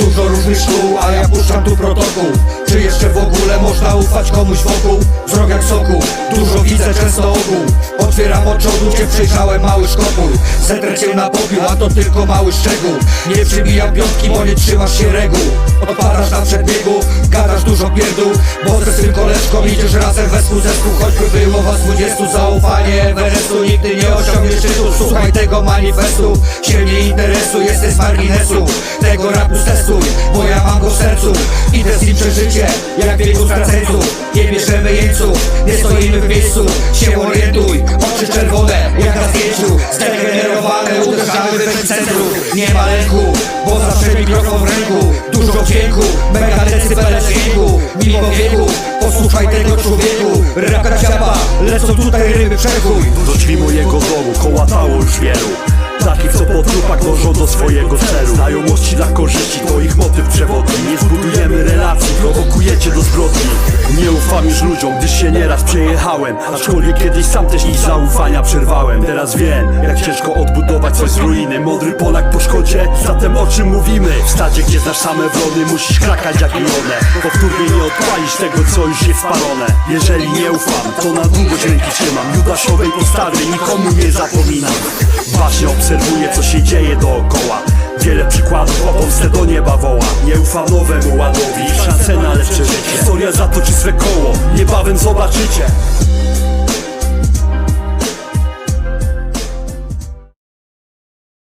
Dużo różnych szkół, a ja puszczam tu protokół. Czy jeszcze w ogóle można ufać komuś wokół? Wzrok jak soku, dużo widzę, często ogół. Otwieram od czodu, cię przejrzałem mały szkopór Zetrę cię na popiół, a to tylko mały szczegół. Nie przybijam piątki, bo nie trzymasz się reguł. Odpadasz na przedbiegu, gadasz dużo pierdół. Bo ze swym koleżką idziesz razem wespół zespół. Choćby było was dwudziestu, zaufanie Everestu Nigdy nie słuchaj tego manifestu. Się nie interesuj, jesteś z marginesu Tego rapu testuj, bo ja mam go w sercu. Idę z nim przeżycie, jak wielu straceńców Nie bierzemy jeńców, nie stoimy w miejscu. Się orientuj, oczy czerwone, jak na zdjęciu. Zdegenerowane, uderzamy w epicentrum Nie ma lęku, bo zawsze mikrofon w ręku. Dużo dźwięku, mega decybele dźwięku. Mimo wieku, posłuchaj tego człowieku. Raka ciapa, lecą tutaj ryby przerchuj Do drzwi mojego wielu swojego celu. Znajomości dla korzyści to ich motyw przewodni. Nie zbudujemy relacji, prowokujecie do zbrodni. Nie ufam już ludziom, gdyż się nieraz przejechałem. Aczkolwiek kiedyś sam też ich zaufania przerwałem. Teraz wiem, jak ciężko odbudować coś z ruiny. Mądry Polak po szkodzie, zatem o czym mówimy? W stadzie, gdzie znasz same wrony, musisz krakać jak i one Powtórnie nie odpalisz tego, co już jest spalone Jeżeli nie ufam, to na długość ręki trzymam. Judaszowej postawy nikomu nie zapominam. Bacznie obserwuję, co się dzieje dookoła Wiele przykładów pomstę do nieba woła. Nie ufam nowemu ładowi. Szanse na lepsze życie. Historia zatoczy swe koło. Niebawem zobaczycie